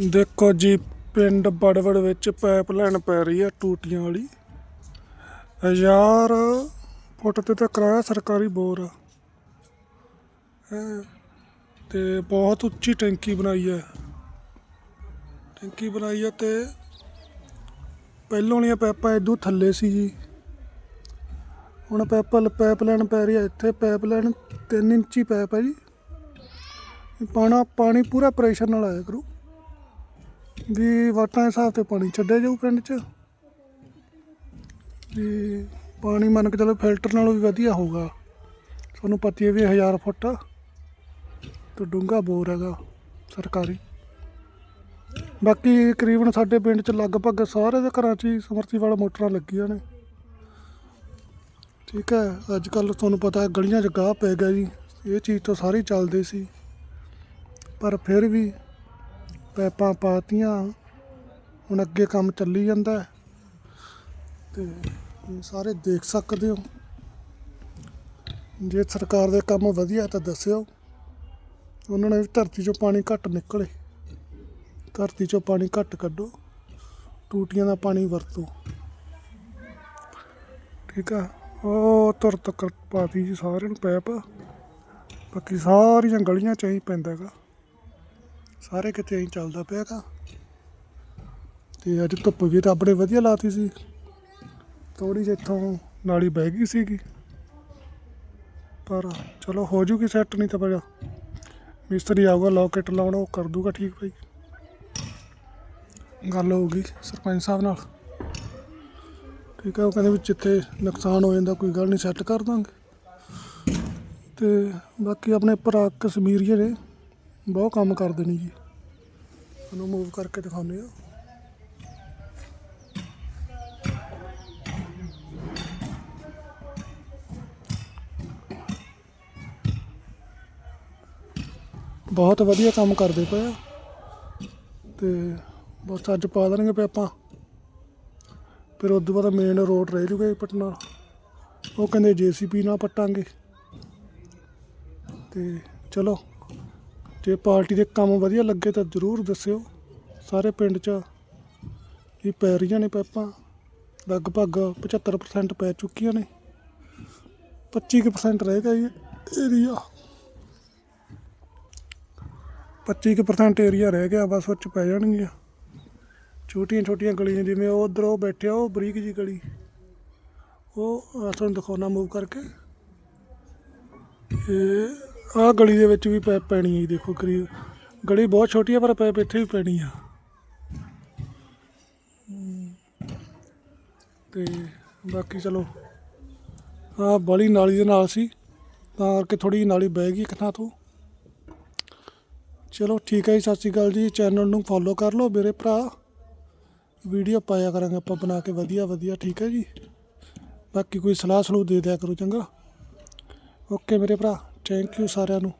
ਦੇਖੋ ਜੀ, ਪਿੰਡ ਬੜਵੜ ਵਿੱਚ ਪਾਈਪਲਾਈਨ ਪੈ ਰਹੀ ਹੈ ਟੂਟੀਆਂ ਵਾਲੀ। ਹਜ਼ਾਰ ਫੁੱਟ ਤੇ ਤਾਂ ਕਿਰਾਇਆ ਸਰਕਾਰੀ ਬੋਰ ਆ। ਤੇ ਬਹੁਤ ਉੱਚੀ ਟੈਂਕੀ ਬਣਾਈ ਹੈ। ਟੈਂਕੀ ਬਣਾਈ ਹੈ ਤੇ ਪਹਿਲੋਂ ਵਾਲੀਆਂ ਪਾਈਪਾਂ ਇਦੋਂ ਥੱਲੇ ਸੀ ਜੀ। ਹੁਣ ਪਾਈਪ ਪਾਈਪਲਾਈਨ ਪੈ ਰਹੀ ਹੈ ਇੱਥੇ। ਪਾਈਪਲਾਈਨ 3 ਇੰਚੀ ਪਾਈਪ ਹੈ ਜੀ। ਇਹ ਪਾਣਾ, ਪਾਣੀ ਪੂਰਾ ਪ੍ਰੈਸ਼ਰ ਨਾਲ ਆਇਆ ਕਰੂ। ਵੀ ਵਾਟਾਂ ਦੇ ਹਿਸਾਬ ਤੇ ਪਾਣੀ ਛੱਡਿਆ ਜਾਊ ਪਿੰਡ 'ਚ। ਵੀ ਪਾਣੀ ਮੰਨ ਕੇ ਚਲੋ ਫਿਲਟਰ ਨਾਲੋਂ ਵੀ ਵਧੀਆ ਹੋਊਗਾ। ਤੁਹਾਨੂੰ ਪਤਾ ਵੀ 1000 ਫੁੱਟ ਤੇ ਡੂੰਘਾ ਬੋਰ ਹੈਗਾ ਸਰਕਾਰੀ। ਬਾਕੀ ਤਕਰੀਬਨ ਸਾਡੇ ਪਿੰਡ 'ਚ ਲਗਭਗ ਸਾਰੇ ਦੇ ਘਰਾਂ 'ਚ ਹੀ ਸਮਰਸੀਬਲ ਮੋਟਰਾਂ ਲੱਗੀਆਂ ਨੇ। ਠੀਕ ਹੈ, ਅੱਜ ਕੱਲ ਤੁਹਾਨੂੰ ਪਤਾ ਗਲੀਆਂ 'ਚ ਗਾਹ ਪੈ ਗਿਆ ਜੀ। ਇਹ ਚੀਜ਼ ਤਾਂ ਸਾਰੇ ਹੀ ਚੱਲਦੇ ਸੀ। ਪਰ ਫਿਰ ਵੀ ਪੈਪਾਂ ਪਾਤੀਆਂ। ਹੁਣ ਅੱਗੇ ਕੰਮ ਚੱਲੀ ਜਾਂਦਾ ਹੈ। ਤੇ ਸਾਰੇ ਦੇਖ ਸਕਦੇ ਹੋ। ਜੇ ਸਰਕਾਰ ਦੇ ਕੰਮ ਵਧੀਆ ਤਾਂ ਦੱਸਿਓ। ਉਹਨਾਂ ਨੇ ਵੀ ਧਰਤੀ 'ਚੋਂ ਪਾਣੀ ਘੱਟ ਨਿਕਲੇ। ਧਰਤੀ 'ਚੋਂ ਪਾਣੀ ਘੱਟ ਕੱਢੋ। ਟੂਟੀਆਂ ਦਾ ਪਾਣੀ ਵਰਤੋ। ਠੀਕ ਆ। ਉਹ ਤੁਰ ਤੱਕ ਪਾਤੀ ਜੀ ਸਾਰਿਆਂ ਨੂੰ ਪੈਪ। ਬਾਕੀ ਸਾਰੀਆਂ ਗਲੀਆਂ 'ਚ ਹੀ ਪੈਂਦਾ ਹੈਗਾ। ਸਾਰੇ ਕਿਤੇ ਐਂ ਚੱਲਦਾ ਪਿਆ ਗਾ। ਤੇ ਅੱਜ ਧੁੱਪ ਵੀ ਰੱਬ ਨੇ ਵਧੀਆ ਲਾਤੀ ਸੀ। ਥੋੜੀ ਜਿਹੀ ਇੱਥੋਂ ਨਾਲੀ ਬਹਿ ਗਈ ਸੀਗੀ। ਪਰ ਚਲੋ ਹੋ ਜੂਗੀ ਸੈੱਟ ਨਹੀਂ ਤਾਂ ਪਰ ਮਿਸਤਰੀ ਆਊਗਾ ਲੋਕੇਟ ਲਾਉਣਾ, ਉਹ ਕਰ ਦੂਗਾ ਠੀਕ ਭਾਈ ਗੱਲ ਹੋਊਗੀ ਸਰਪੰਚ ਸਾਹਿਬ ਨਾਲ। ਠੀਕ ਹੈ ਉਹ ਕਹਿੰਦੇ ਵੀ ਜਿੱਥੇ ਨੁਕਸਾਨ ਹੋ ਜਾਂਦਾ ਕੋਈ ਗੱਲ ਨਹੀਂ ਸੈੱਟ ਕਰ ਦਾਂਗੇ। ਤੇ ਬਾਕੀ ਆਪਣੇ ਭਰਾ ਕਸ਼ਮੀਰੀਏ ਨੇ ਬਹੁਤ ਕੰਮ ਕਰਦੇ ਨੇ ਜੀ। ਉਹਨੂੰ ਮੂਵ ਕਰਕੇ ਦਿਖਾਉਂਦੇ ਆ ਬਹੁਤ ਵਧੀਆ ਕੰਮ ਕਰਦੇ ਪਏ ਆ। ਤੇ ਬਸ ਅੱਜ ਪਾ ਦੇਣਗੇ ਪਏ ਆਪਾਂ। ਫਿਰ ਉਸ ਤੋਂ ਬਾਅਦ ਮੇਨ ਰੋਡ ਰਹਿ ਜੂਗਾ ਜੀ ਪਟਨਾ। ਉਹ ਕਹਿੰਦੇ ਜੀਸੀਪੀ ਨਾਲ ਪੱਟਾਂਗੇ। ਤੇ ਚਲੋ। ਜੇ ਪਾਰਟੀ ਦੇ ਕੰਮ ਵਧੀਆ ਲੱਗੇ ਤਾਂ ਜ਼ਰੂਰ ਦੱਸਿਓ। ਸਾਰੇ ਪਿੰਡ 'ਚ ਇਹ ਪੈ ਰਹੀਆਂ ਨੇ ਪਾਈਪਾਂ। ਲਗਭਗ 75% ਪੈ ਚੁੱਕੀਆਂ ਨੇ। 25% ਰਹਿ ਗਿਆ ਜੀ ਏਰੀਆ 25% ਏਰੀਆ ਰਹਿ ਗਿਆ, ਬਸ ਉਹ 'ਚ ਪੈ ਜਾਣਗੀਆਂ। ਛੋਟੀਆਂ ਛੋਟੀਆਂ ਗਲੀਆਂ ਜਿਵੇਂ ਉਹ ਉਧਰ ਉਹ ਬੈਠਿਆ ਉਹ ਬਰੀਕ ਜੀ ਗਲੀ। ਉਹ ਤੁਹਾਨੂੰ ਦਿਖਾਉਣਾ ਮੂਵ ਕਰਕੇ। ਇਹ ਆਹ ਗਲੀ ਦੇ ਵਿੱਚ ਵੀ ਪੈਪ ਪੈਣੀ ਹੈ ਜੀ, ਦੇਖੋ ਕਰੀਬ। ਗਲੀ ਬਹੁਤ ਛੋਟੀ ਹੈ ਪਰ ਪੈਪ ਇੱਥੇ ਵੀ ਪੈਣੀ ਆ। ਹਮ, ਤੇ ਬਾਕੀ ਚਲੋ ਆਹ ਬੜੀ ਨਾਲੀ ਦੇ ਨਾਲ ਸੀ ਤਾਂ ਕਰਕੇ ਥੋੜੀ ਨਾਲੀ ਬਹਿ ਗਈ ਇੱਕ ਥਾਂ ਤੋਂ। ਚਲੋ ਠੀਕ ਹੈ ਜੀ ਸਤਿ ਸ਼੍ਰੀ ਅਕਾਲ ਜੀ। ਚੈਨਲ ਨੂੰ ਫੋਲੋ ਕਰ ਲਓ ਮੇਰੇ ਭਰਾ। ਵੀਡੀਓ ਪਾਇਆ ਕਰਾਂਗੇ ਆਪਾਂ ਬਣਾ ਕੇ ਵਧੀਆ ਵਧੀਆ ਠੀਕ ਹੈ ਜੀ। ਬਾਕੀ ਕੋਈ ਸਲਾਹ ਸਲੂਹ ਦੇ ਦਿਆ ਕਰੋ ਚੰਗਾ। ਓਕੇ ਮੇਰੇ ਭਰਾ। ਥੈਂਕ ਯੂ ਸਾਰਿਆਂ ਨੂੰ।